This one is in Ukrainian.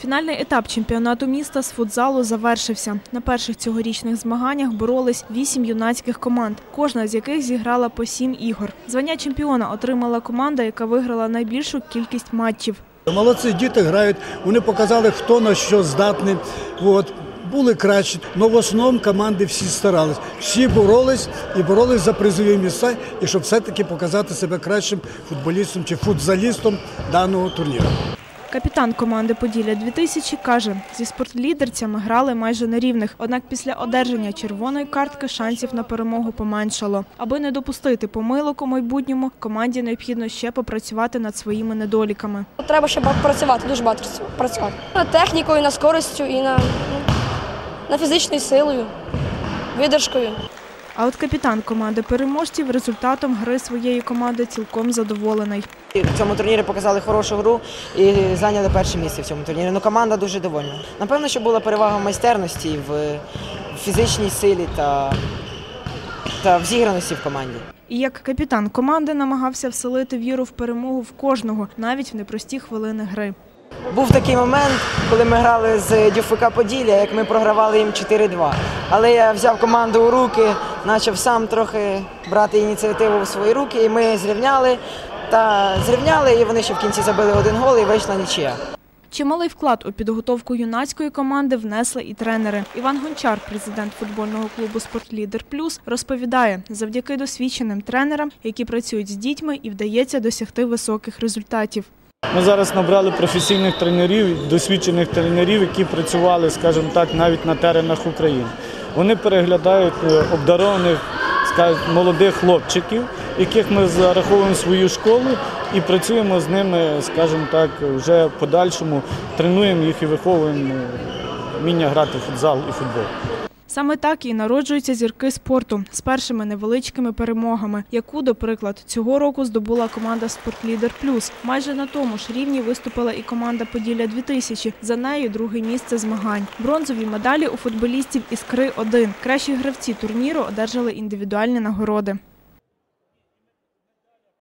Фінальний етап чемпіонату міста з футзалу завершився. На перших цьогорічних змаганнях боролись вісім юнацьких команд, кожна з яких зіграла по сім ігор. Звання чемпіона отримала команда, яка виграла найбільшу кількість матчів. Молодці діти грають, вони показали, хто на що здатний. От. Були кращі, але в основному команди всі старались, всі боролись і боролись за призові місця, і щоб все-таки показати себе кращим футболістом чи футзалістом даного турніру. Капітан команди Поділля 2000 каже, зі спортлідерцями грали майже на рівних. Однак після одержання червоної картки шансів на перемогу поменшало. Аби не допустити помилок у майбутньому, команді необхідно ще попрацювати над своїми недоліками. Треба ще працювати, дуже багато працювати. Над технікою, над скоростю і на, ну, на фізичною силою, видержкою. А от капітан команди переможців результатом гри своєї команди цілком задоволений. В цьому турнірі показали хорошу гру і зайняли перше місце в цьому турнірі. Ну, команда дуже довольна. Напевно, що була перевага в майстерності, в фізичній силі та, та в зіграності в команді. І як капітан команди намагався вселити віру в перемогу в кожного, навіть в непрості хвилини гри. Був такий момент, коли ми грали з ДЮФК Поділля, як ми програвали їм 4-2. Але я взяв команду у руки, почав сам трохи брати ініціативу в свої руки, і ми зрівняли. Та зрівняли, і вони ще в кінці забили один гол і вийшла нічия. Чималий вклад у підготовку юнацької команди внесли і тренери. Іван Гончар, президент футбольного клубу Спортлідер Плюс, розповідає, завдяки досвідченим тренерам, які працюють з дітьми, і вдається досягти високих результатів. Ми зараз набрали професійних тренерів, досвідчених тренерів, які працювали, скажімо так, навіть на теренах України. Вони переглядають е, обдарованих молодих хлопчиків, яких ми зараховуємо в свою школу і працюємо з ними, скажімо так, вже в подальшому тренуємо їх і виховуємо вміння грати в футзал і футбол. Саме так і народжуються зірки спорту з першими невеличкими перемогами, яку, до приклад, цього року здобула команда Спортлідер Плюс. Майже на тому ж рівні виступила і команда Поділля 2000 За нею друге місце змагань. Бронзові медалі у футболістів Іскри 1 Кращі гравці турніру одержали індивідуальні нагороди.